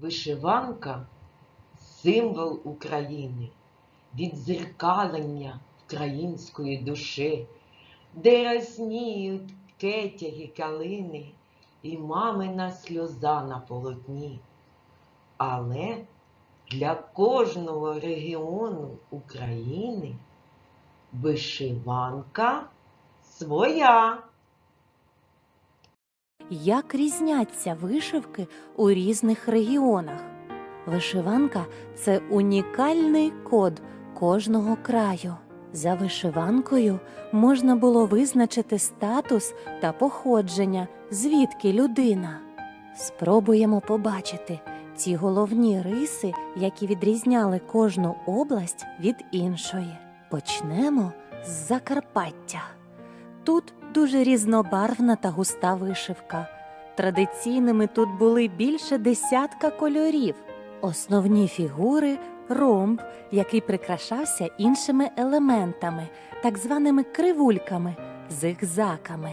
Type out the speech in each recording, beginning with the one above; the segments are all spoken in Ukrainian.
Вишиванка символ України, відзеркалення української душі, де росніють кетяги калини і мамина сльоза на полотні. Але для кожного регіону України вишиванка своя. Як різняться вишивки у різних регіонах? Вишиванка це унікальний код кожного краю. За вишиванкою можна було визначити статус та походження, звідки людина. Спробуємо побачити ці головні риси, які відрізняли кожну область від іншої. Почнемо з Закарпаття. Тут дуже різнобарвна та густа вишивка. Традиційними тут були більше десятка кольорів. Основні фігури ромб, який прикрашався іншими елементами, так званими кривульками, зигзаками.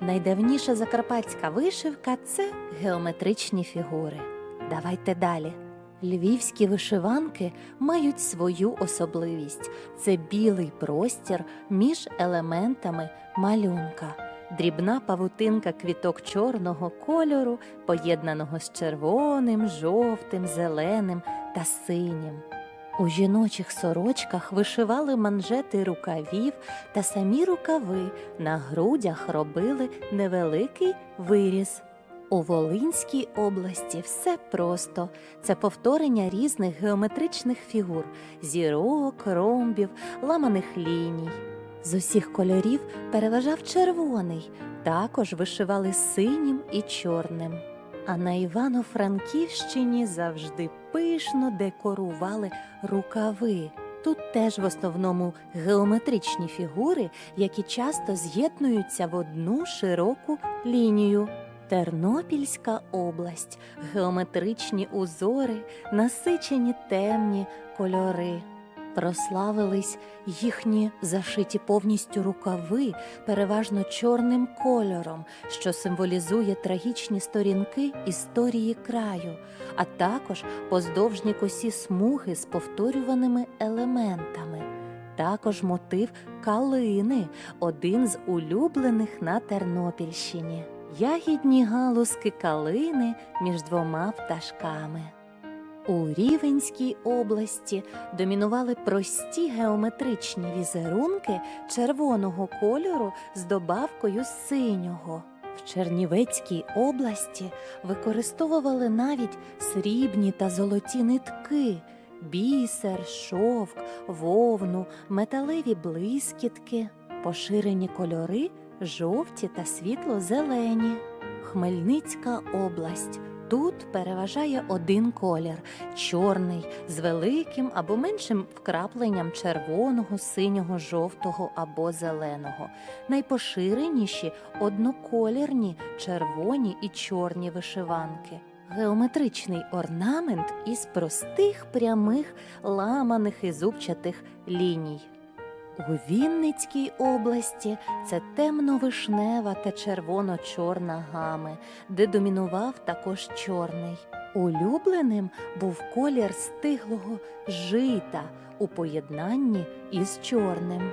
Найдавніша закарпатська вишивка це геометричні фігури. Давайте далі. Львівські вишиванки мають свою особливість це білий простір між елементами малюнка, дрібна павутинка квіток чорного кольору, поєднаного з червоним, жовтим, зеленим та синім. У жіночих сорочках вишивали манжети рукавів та самі рукави на грудях робили невеликий виріз. У Волинській області все просто це повторення різних геометричних фігур зірок, ромбів, ламаних ліній. З усіх кольорів переважав червоний, також вишивали синім і чорним. А на Івано-Франківщині завжди пишно декорували рукави. Тут теж в основному геометричні фігури, які часто з'єднуються в одну широку лінію. Тернопільська область, геометричні узори, насичені темні кольори. Прославились їхні зашиті повністю рукави, переважно чорним кольором, що символізує трагічні сторінки історії краю, а також поздовжні косі смуги з повторюваними елементами. Також мотив калини, один з улюблених на Тернопільщині. Ягідні галузки калини між двома пташками. У Рівенській області домінували прості геометричні візерунки червоного кольору з добавкою синього. В Чернівецькій області використовували навіть срібні та золоті нитки, бісер, шовк, вовну, металеві блискітки, поширені кольори жовті та світло-зелені. Хмельницька область. Тут переважає один колір чорний з великим або меншим вкрапленням червоного, синього, жовтого або зеленого. Найпоширеніші одноколірні червоні і чорні вишиванки. Геометричний орнамент із простих прямих ламаних і зубчатих ліній. У Вінницькій області це темно-вишнева та червоно-чорна гами, де домінував також чорний. Улюбленим був колір стиглого жита у поєднанні із чорним.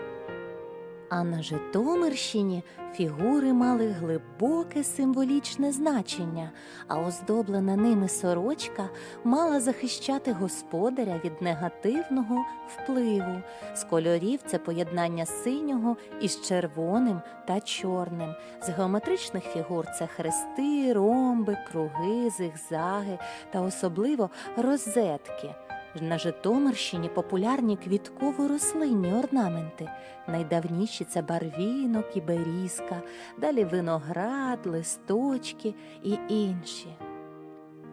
А на Житомирщині фігури мали глибоке символічне значення, а оздоблена ними сорочка мала захищати господаря від негативного впливу. З кольорів це поєднання синього із червоним та чорним. З геометричних фігур це хрести, ромби, круги, зигзаги та особливо розетки. На Житомирщині популярні квітково-рослинні орнаменти. Найдавніші це барвінок і берізка, далі виноград, листочки і інші.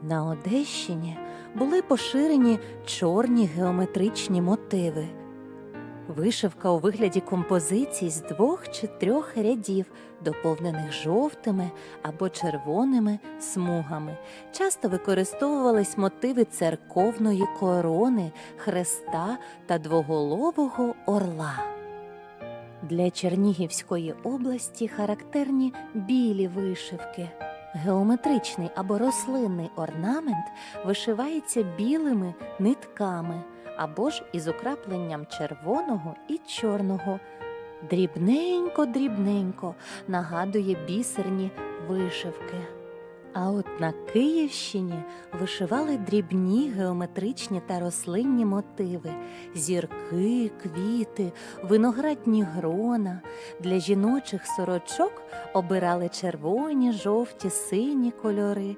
На Одещині були поширені чорні геометричні мотиви. Вишивка у вигляді композицій з двох чи трьох рядів, доповнених жовтими або червоними смугами. Часто використовувались мотиви церковної корони, хреста та двоголового орла. Для Чернігівської області характерні білі вишивки. Геометричний або рослинний орнамент вишивається білими нитками або ж із украпленням червоного і чорного. Дрібненько-дрібненько нагадує бісерні вишивки. А от на Київщині вишивали дрібні геометричні та рослинні мотиви, зірки, квіти, виноградні грона. Для жіночих сорочок обирали червоні, жовті, сині кольори.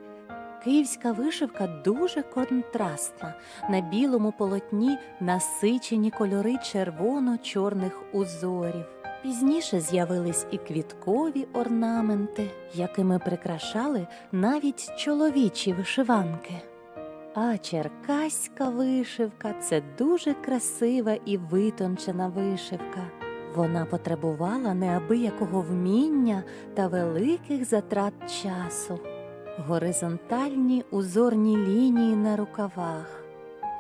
Київська вишивка дуже контрастна. На білому полотні насичені кольори червоно-чорних узорів. Пізніше з'явились і квіткові орнаменти, якими прикрашали навіть чоловічі вишиванки. А черкаська вишивка це дуже красива і витончена вишивка. Вона потребувала неабиякого вміння та великих затрат часу. Горизонтальні узорні лінії на рукавах,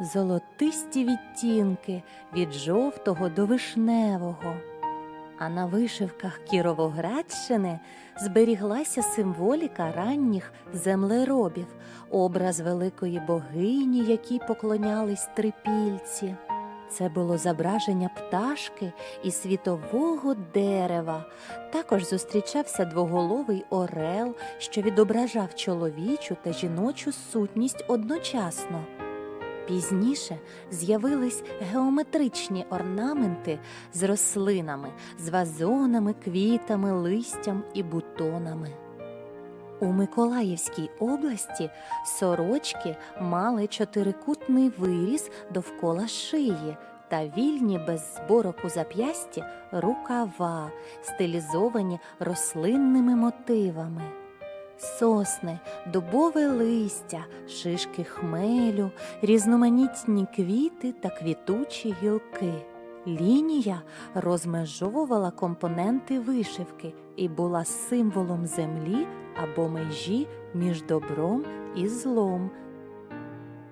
золотисті відтінки від жовтого до вишневого. А на вишивках Кіровоградщини зберіглася символіка ранніх землеробів, образ великої богині, якій поклонялись трипільці. Це було зображення пташки і світового дерева. Також зустрічався двоголовий орел, що відображав чоловічу та жіночу сутність одночасно. Пізніше з'явились геометричні орнаменти з рослинами, з вазонами, квітами, листям і бутонами. У Миколаївській області сорочки мали чотирикутний виріз довкола шиї та вільні без зборок у зап'ясті рукава, стилізовані рослинними мотивами. Сосни, дубове листя, шишки хмелю, різноманітні квіти та квітучі гілки. Лінія розмежовувала компоненти вишивки і була символом землі або межі між добром і злом.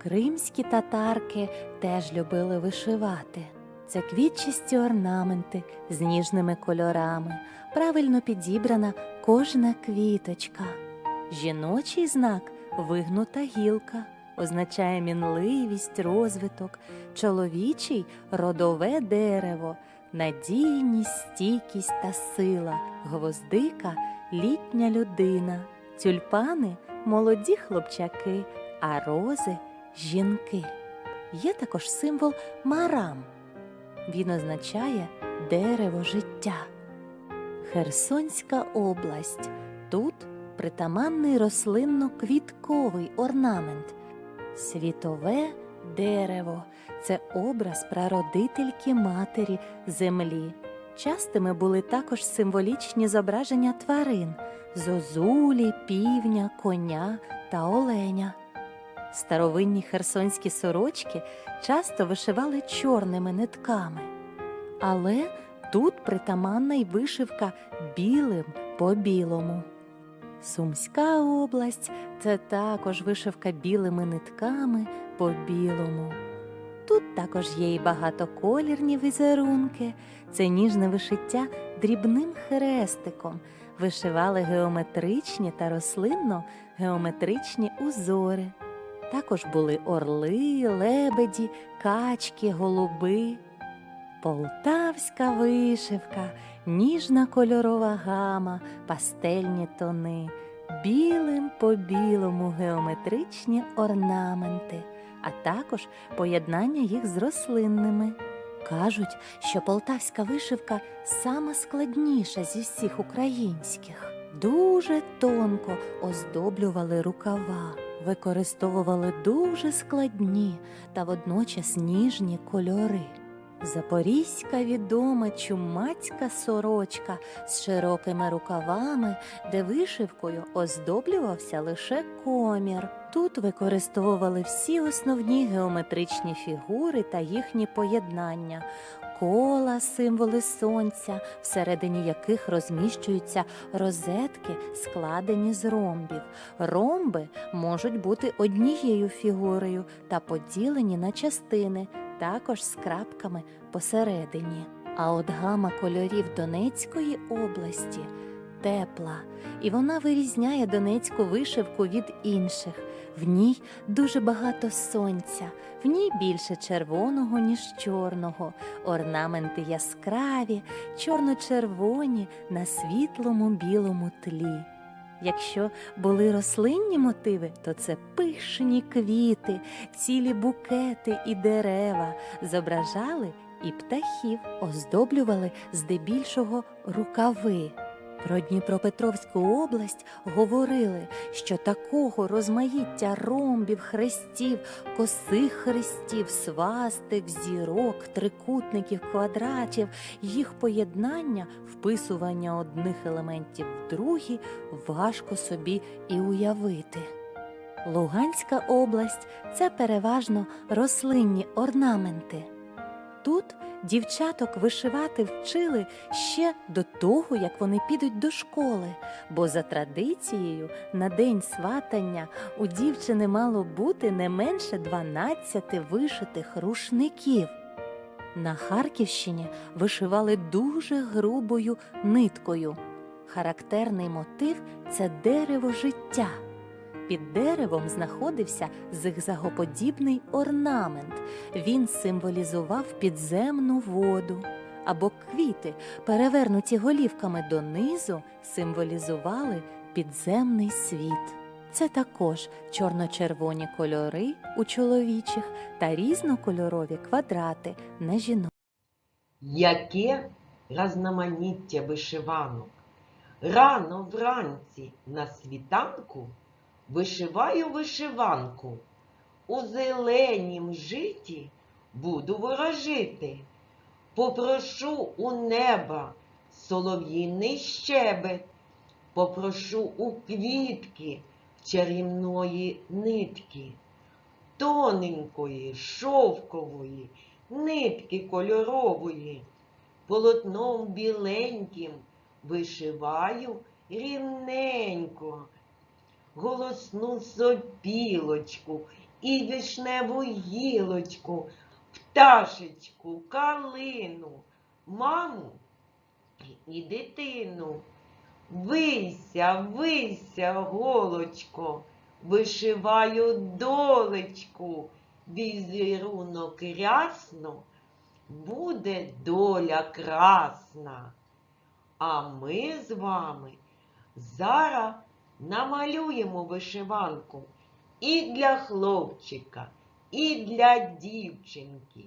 Кримські татарки теж любили вишивати. Це квітчасті орнаменти з ніжними кольорами, правильно підібрана кожна квіточка. Жіночий знак вигнута гілка, означає мінливість, розвиток, чоловічий родове дерево, надійність, стійкість та сила, гвоздика літня людина, тюльпани молоді хлопчаки, а рози жінки. Є також символ марам. Він означає дерево життя. Херсонська область. Тут притаманний рослинно-квітковий орнамент. Світове дерево це образ прародительки матері землі. Частими були також символічні зображення тварин зозулі, півня, коня та оленя. Старовинні херсонські сорочки часто вишивали чорними нитками. Але тут притаманна й вишивка білим по білому. Сумська область це також вишивка білими нитками по білому. Тут також є й багатоколірні візерунки, це ніжне вишиття дрібним хрестиком, вишивали геометричні та рослинно-геометричні узори. Також були орли, лебеді, качки, голуби. Полтавська вишивка, ніжна кольорова гама, пастельні тони, білим по білому геометричні орнаменти, а також поєднання їх з рослинними. Кажуть, що полтавська вишивка сама складніша зі всіх українських. Дуже тонко оздоблювали рукава, використовували дуже складні та водночас ніжні кольори. Запорізька відома чумацька сорочка з широкими рукавами, де вишивкою оздоблювався лише комір. Тут використовували всі основні геометричні фігури та їхні поєднання. Кола, символи сонця, всередині яких розміщуються розетки, складені з ромбів. Ромби можуть бути однією фігурою та поділені на частини, також з крапками посередині. А от гама кольорів Донецької області тепла, і вона вирізняє донецьку вишивку від інших. В ній дуже багато сонця, в ній більше червоного, ніж чорного, орнаменти яскраві, чорно-червоні на світлому білому тлі. Якщо були рослинні мотиви, то це пишні квіти, цілі букети і дерева зображали і птахів, оздоблювали здебільшого рукави. Про Дніпропетровську область говорили, що такого розмаїття ромбів, хрестів, косих хрестів, свастик, зірок, трикутників, квадратів, їх поєднання, вписування одних елементів в другі важко собі і уявити. Луганська область це переважно рослинні орнаменти. Тут дівчаток вишивати вчили ще до того, як вони підуть до школи, бо за традицією на день сватання у дівчини мало бути не менше 12 вишитих рушників. На Харківщині вишивали дуже грубою ниткою. Характерний мотив це дерево життя. Під деревом знаходився зигзагоподібний орнамент. Він символізував підземну воду. Або квіти, перевернуті голівками донизу, символізували підземний світ. Це також чорно-червоні кольори у чоловічих та різнокольорові квадрати на жінок. Яке разноманіття вишиванок. Рано вранці на світанку вишиваю вишиванку. У зеленім житі буду ворожити. Попрошу у неба солов'їний щебет, попрошу у квітки чарівної нитки, тоненької, шовкової, нитки кольорової, полотном біленьким вишиваю рівненько, голосну сопілочку і вишневу гілочку, пташечку, калину, маму і дитину. Вися, вися, голочко, вишиваю долечку, візерунок рясно, буде доля красна. А ми з вами зараз намалюємо вишиванку і для хлопчика, і для дівчинки.